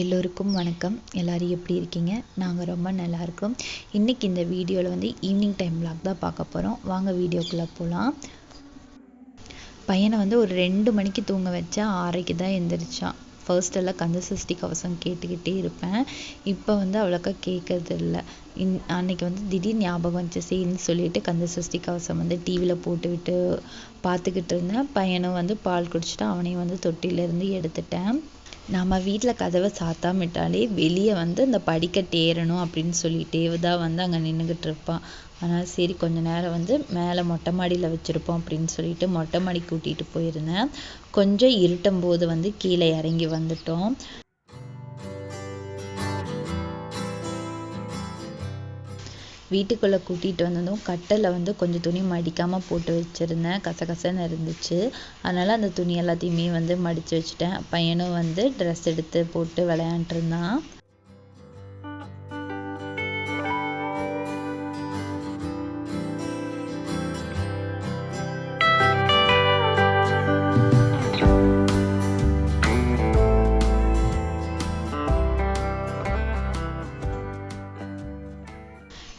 எல்லோருக்கும் வணக்கம். எல்லோரும் எப்படி இருக்கீங்க? நாங்கள் ரொம்ப நல்லா இருக்கோம். இன்றைக்கி இந்த வீடியோவில் வந்து ஈவினிங் டைம் vlog தான் பார்க்க போகிறோம் வாங்க வீடியோக்குள்ளே போகலாம் பையனை வந்து ஒரு ரெண்டு மணிக்கு தூங்க வச்சா ஆறரைக்கு தான் எந்திரிச்சான். ஃபர்ஸ்ட் எல்லாம் கந்த சஷ்டி கவசம் கேட்டுக்கிட்டே இருப்பேன். இப்போ வந்து அவ்வளோக்கா கேட்கறது இல்லை இன் அன்னைக்கு வந்து திடீர் ஞாபகம் வந்துச்சு. சரின்னு சொல்லிட்டு கந்த சஷ்டி கவசம் வந்து டிவியில் போட்டுவிட்டு பார்த்துக்கிட்டு இருந்தேன். பையனும் வந்து பால் குடிச்சிட்டு அவனையும் வந்து தொட்டிலேருந்து எடுத்துட்டேன். நம்ம வீட்டில் கதவை சாத்தாமிட்டாலே வெளியே வந்து இந்த படிக்கட்டு ஏறணும் அப்படின்னு சொல்லிட்டே தான் வந்து அங்கே நின்றுக்கிட்டு இருப்பான் அதனால் சரி கொஞ்ச நேரம் வந்து மேலே மொட்டை மாடியில் வச்சுருப்போம் அப்படின்னு சொல்லிட்டு மொட்டை மாடி கூட்டிகிட்டு போயிருந்தேன். கொஞ்சம் இருட்டும் போது வந்து கீழே இறங்கி வந்துட்டோம். வீட்டுக்குள்ளே கூட்டிகிட்டு வந்ததும் கட்டில் வந்து கொஞ்சம் துணி மடிக்காமல் போட்டு வச்சுருந்தேன். கசகசன்னு இருந்துச்சு. அதனால் அந்த துணி எல்லாத்தையுமே வந்து மடித்து வச்சுட்டேன். பையனும் வந்து ட்ரெஸ் எடுத்து போட்டு விளையாண்டுருந்தான்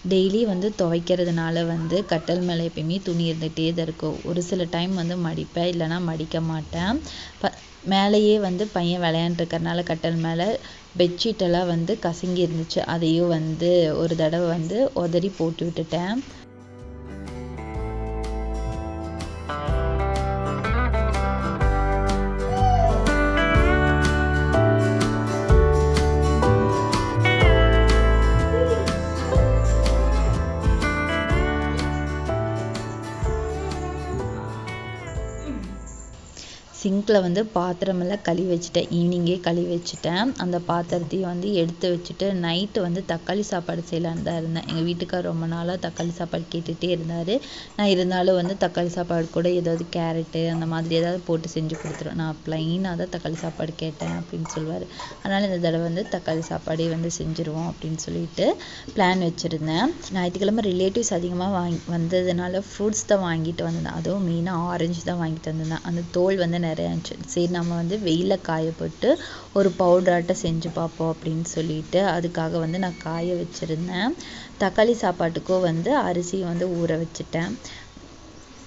டெய்லி வந்து துவைக்கிறதுனால வந்து கட்டில் மேலே எப்பயுமே துணி இருந்துகிட்டே தான் இருக்கும். ஒரு சில டைம் வந்து மடிப்பேன் இல்லைன்னா மடிக்க மாட்டேன். ப மேலேயே வந்து பையன் விளையாண்டுருக்கறனால கட்டில் மேலே பெட்ஷீட்டெல்லாம் வந்து கசங்கி இருந்துச்சு. அதையும் வந்து ஒரு தடவை வந்து உதறி போட்டு விட்டுட்டேன். சிங்க்கில் வந்து பாத்திரமெல்லாம் கழுவி வச்சுட்டேன். ஈவினிங்கே கழுவி வச்சுட்டேன். அந்த பாத்திரத்தையும் வந்து எடுத்து வச்சுட்டு நைட்டு வந்து தக்காளி சாப்பாடு செய்யலான்னு தான் இருந்தேன். எங்கள் வீட்டுக்கார் ரொம்ப நாளாக தக்காளி சாப்பாடு கேட்டுகிட்டே இருந்தார். நான் இருந்தாலும் வந்து தக்காளி சாப்பாடு கூட ஏதாவது கேரட்டு அந்த மாதிரி ஏதாவது போட்டு செஞ்சு கொடுத்துருவேன் நான் ப்ளைனாக தான் தக்காளி சாப்பாடு கேட்டேன் அப்படின்னு சொல்லுவார். அதனால் இந்த தடவை வந்து தக்காளி சாப்பாடே வந்து செஞ்சுருவோம் அப்படின்னு சொல்லிட்டு பிளான் வச்சுருந்தேன். ஞாயிற்றுக்கிழமை ரிலேட்டிவ்ஸ் அதிகமாக வாங்கி வந்ததுனால ஃப்ரூட்ஸ் தான் வாங்கிட்டு வந்தேன். அதுவும் மெயினாக ஆரஞ்சு தான் வாங்கிட்டு வந்திருந்தேன் அந்த தோல் வந்து நிறைய இருந்துச்சு சரி நம்ம வந்து வெயிலில் காய போட்டு ஒரு பவுடராட்டம் செஞ்சு பார்ப்போம் அப்படின்னு சொல்லிட்டு அதுக்காக வந்து நான் காய வச்சுருந்தேன். தக்காளி சாப்பாட்டுக்கும் வந்து அரிசி வந்து ஊற வச்சுட்டேன்.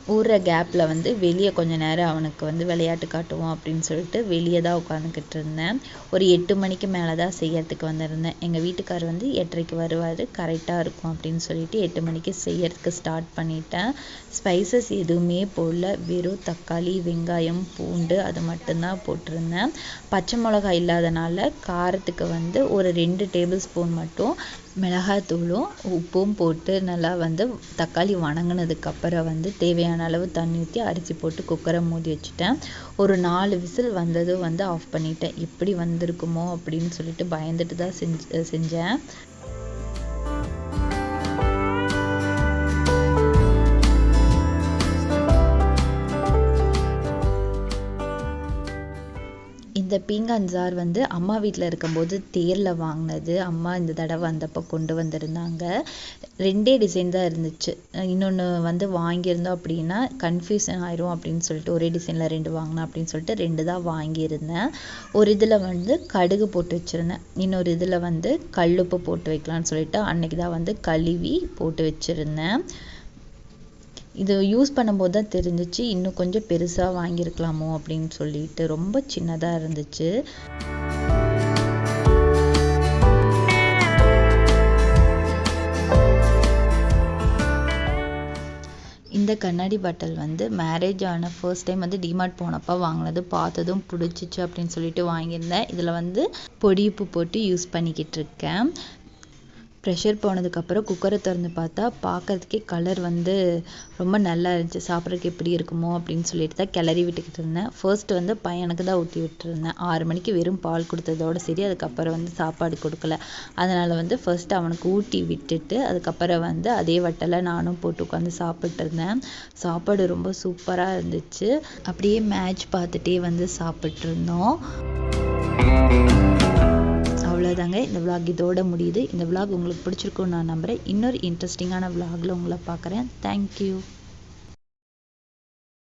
ஊறுற கேப்பில் வந்து வெளியே கொஞ்ச நேரம் அவனுக்கு வந்து விளையாட்டு காட்டுவோம் அப்படின்னு சொல்லிட்டு வெளியே தான் உட்காந்துக்கிட்டு இருந்தேன். ஒரு எட்டு மணிக்கு மேலே தான் செய்யறதுக்கு வந்திருந்தேன். எங்கள் வீட்டுக்கார் வந்து எட்டரைக்கு வருவார் கரெக்டாக இருக்கும் அப்படின்னு சொல்லிட்டு எட்டு மணிக்கு செய்யறதுக்கு ஸ்டார்ட் பண்ணிட்டேன். ஸ்பைசஸ் எதுவுமே போடல. வெறும் தக்காளி வெங்காயம் பூண்டு அது மட்டும்தான் போட்டிருந்தேன். பச்சை மிளகாய் இல்லாதனால காரத்துக்கு வந்து ஒரு ரெண்டு டேபிள் ஸ்பூன் மட்டும் மிளகாத்தூளும் உப்பும் போட்டு நல்லா வந்து தக்காளி வணங்கினதுக்கப்புறம் வந்து தேவையான அளவு தண்ணி ஊற்றி அரிசி போட்டு குக்கரை மூடி வச்சுட்டேன். ஒரு நாலு விசில் வந்ததும் வந்து ஆஃப் பண்ணிட்டேன். எப்படி வந்திருக்குமோ அப்படின்னு சொல்லிட்டு பயந்துட்டு தான் செஞ்சு செஞ்சேன். பீங்கான் ஜார் வந்து அம்மா வீட்டில் இருக்கும்போது தேரில் வாங்கினது. அம்மா இந்த தடவை வந்தப்போ கொண்டு வந்திருந்தாங்க. ரெண்டே டிசைன் தான் இருந்துச்சு. இன்னொன்று வந்து வாங்கியிருந்தோம் அப்படின்னா கன்ஃபியூஷன் ஆயிரும் அப்படின்னு சொல்லிட்டு ஒரே டிசைனில் ரெண்டு வாங்கினேன் அப்படின்னு சொல்லிட்டு ரெண்டு தான் வாங்கியிருந்தேன். ஒரு இதில் வந்து கடுகு போட்டு வச்சுருந்தேன். இன்னொரு இதில் வந்து கல்லுப்பு போட்டு வைக்கலான்னு சொல்லிட்டு அன்னைக்கு தான் வந்து கழுவி போட்டு வச்சுருந்தேன். இது யூஸ் பண்ணும்போது தான் தெரிஞ்சிச்சு இன்னும் கொஞ்சம் பெருசாக வாங்கியிருக்கலாமோ அப்படின்னு சொல்லிட்டு ரொம்ப சின்னதாக இருந்துச்சு. இந்த கண்ணாடி பாட்டில் வந்து மேரேஜ் ஆன ஃபர்ஸ்ட் டைம் வந்து டிமார்ட் போனப்போ வாங்கினது பார்த்ததும் பிடிச்சிச்சு அப்படின்னு சொல்லிட்டு வாங்கியிருந்தேன். இதில் வந்து பொடி உப்பு போட்டு யூஸ் பண்ணிக்கிட்டு இருக்கேன். ப்ரெஷர் போனதுக்கப்புறம் குக்கரை திறந்து பார்த்தா பார்க்கறதுக்கே கலர் வந்து ரொம்ப நல்லா இருந்துச்சு. சாப்பிட்றதுக்கு எப்படி இருக்குமோ அப்படின்னு சொல்லிட்டு தான் கிளறி விட்டுக்கிட்டு இருந்தேன். ஃபர்ஸ்ட் வந்து பையனுக்கு தான் ஊற்றி விட்டுருந்தேன் ஆறு மணிக்கு வெறும் பால் கொடுத்ததோட சரி அதுக்கப்புறம் வந்து சாப்பாடு கொடுக்கல. அதனால் வந்து ஃபர்ஸ்ட் அவனுக்கு ஊட்டி விட்டுட்டு அதுக்கப்புறம் வந்து அதே வட்டலை நானும் போட்டு உட்காந்து சாப்பிட்டு இருந்தேன். சாப்பாடு ரொம்ப சூப்பராக இருந்துச்சு. அப்படியே மேட்ச் பார்த்துட்டே வந்து சாப்பிட்ருந்தோம் அவ்வளோதாங்க இந்த vlog இதோட முடியுது. இந்த விளாக் உங்களுக்கு பிடிச்சிருக்கும்னு நான் நம்புகிறேன் இன்னொரு இன்ட்ரெஸ்டிங்கான vlogல உங்களை பார்க்குறேன். தேங்க்யூ